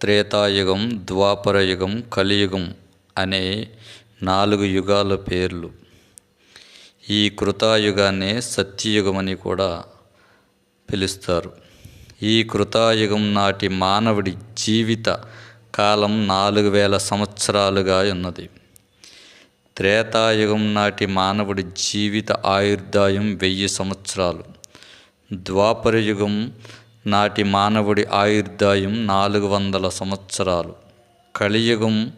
త్రేతాయుగం ద్వాపరయుగం కలియుగం అనే నాలుగు యుగాల పేర్లు. ఈ కృతాయుగాన్నే సత్యయుగమని కూడా పిలుస్తారు. ఈ కృతాయుగం నాటి మానవుడి జీవిత కాలం నాలుగు వేల సంవత్సరాలుగా ఉన్నది. త్రేతాయుగం నాటి మానవుడి జీవిత ఆయుర్దాయం వెయ్యి సంవత్సరాలు. ద్వాపరయుగం నాటి మానవుడి ఆయుర్దాయం నాలుగు వందల సంవత్సరాలు. కలియుగం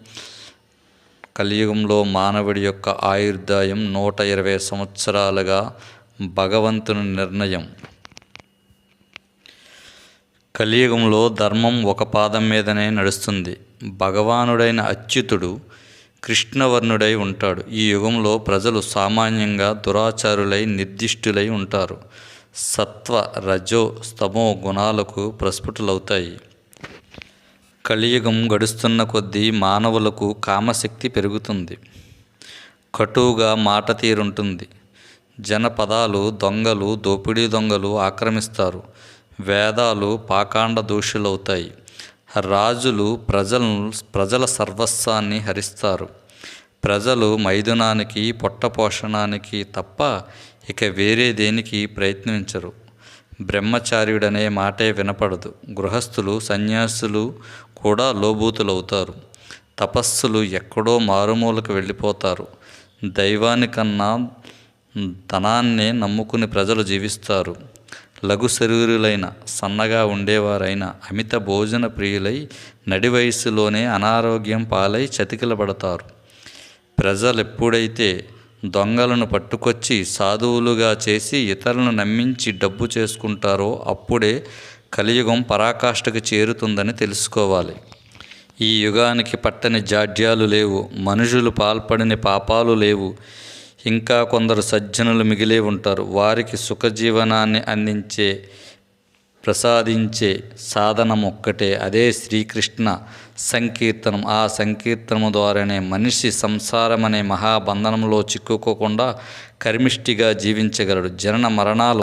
కలియుగంలో మానవుడి యొక్క ఆయుర్దాయం నూట ఇరవై సంవత్సరాలుగా భగవంతుని నిర్ణయం. కలియుగంలో ధర్మం ఒక పాదం మీదనే నడుస్తుంది. భగవానుడైన అచ్యుతుడు కృష్ణవర్ణుడై ఉంటాడు. ఈ యుగంలో ప్రజలు సామాన్యంగా దురాచారులై నిర్దిష్టులై ఉంటారు. సత్వ రజో స్తమో గుణాలకు ప్రస్ఫుటులవుతాయి. కలియుగం గడుస్తున్న కొద్దీ మానవులకు కామశక్తి పెరుగుతుంది. కటువుగా మాట తీరుంటుంది. జనపదాలు దొంగలు దోపిడీ దొంగలు ఆక్రమిస్తారు. వేదాలు పాకాండ దోషులవుతాయి. రాజులు ప్రజలను ప్రజల సర్వస్వాన్ని హరిస్తారు. ప్రజలు మైదునానికి పొట్ట పోషణానికి తప్ప ఇక వేరే దేనికి ప్రయత్నించరు. బ్రహ్మచార్యుడనే మాటే వినపడదు. గృహస్థులు సన్యాసులు కూడా లోభూతులవుతారు తపస్సులు ఎక్కడో మారుమూలకు వెళ్ళిపోతారు. దైవానికన్నా ధనాన్నే నమ్ముకుని ప్రజలు జీవిస్తారు. లఘు శరీరులైన సన్నగా ఉండేవారైన అమిత భోజన ప్రియులై నడి వయస్సులోనే అనారోగ్యం పాలై చతికిలబడతారు. ప్రజలు ఎప్పుడైతే దొంగలను పట్టుకొచ్చి సాధువులుగా చేసి ఇతరులను నమ్మించి డబ్బు చేసుకుంటారో అప్పుడే కలియుగం పరాకాష్ఠకు చేరుతుందని తెలుసుకోవాలి. ఈ యుగానికి పట్టని జాడ్యాలు లేవు మనుషులు పాల్పడిన పాపాలు లేవు. ఇంకా కొందరు సజ్జనులు మిగిలే ఉంటారు. వారికి సుఖజీవనాన్ని అందించే ప్రసాదించే సాధనం ఒక్కటే అదే శ్రీకృష్ణ సంకీర్తనం. ఆ సంకీర్తనము ద్వారానే మనిషి సంసారం అనే మహాబంధనంలో చిక్కుకోకుండా కర్మిష్టిగా జీవించగలడు. జనన మరణాలు